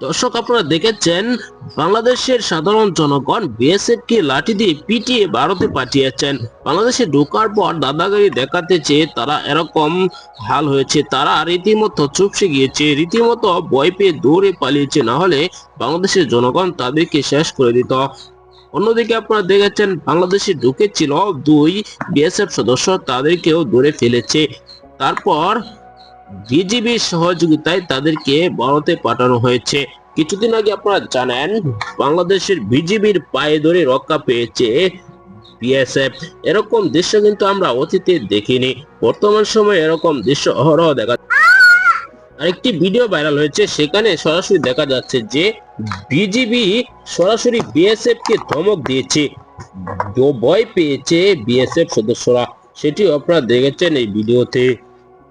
দর্শক, আপনারা দেখেছেন, বাংলাদেশের সাধারণ জনগণ বিএসএফ কে লাঠি দিয়ে পিটিয়ে ভারতে পাঠিয়েছেন। বাংলাদেশে ঢোকার পর দাদাগিরি দেখাতে চেয়ে তারা এরকম হাল হয়েছে। তারা রীতিমতো চুপসে গিয়েছে, রীতিমতো ভয় পেয়ে দৌড়ে পালিয়েছে। না হলে বাংলাদেশের জনগণ তাদেরকে শেষ করে দিত। অন্যদিকে আপনারা দেখেছেন, বাংলাদেশে ঢুকেছিল দুই বিএসএফ সদস্য, তাদেরকেও ধরে ফেলেছে। তারপর বিজিবির সহযোগিতায় তাদেরকে ভারতে পাঠানো হয়েছে। কিছুদিন আগে আপনারা জানেন, বাংলাদেশের বিজিবির পায়ে ধরে রক্ষা পেয়েছে বিএসএফ এরকম দৃশ্য কিন্তু আমরা অতীতে দেখিনি। বর্তমান সময়ে এরকম দৃশ্য অহরহ দেখা আরেকটি ভিডিও ভাইরাল হয়েছে, সেখানে সরাসরি দেখা যাচ্ছে যে বিজিবি সরাসরি বিএসএফ কে ধমক দিয়েছে। ভয় পেয়েছে বিএসএফ সদস্যরা। সেটি আপনারা দেখেছেন এই ভিডিওতে।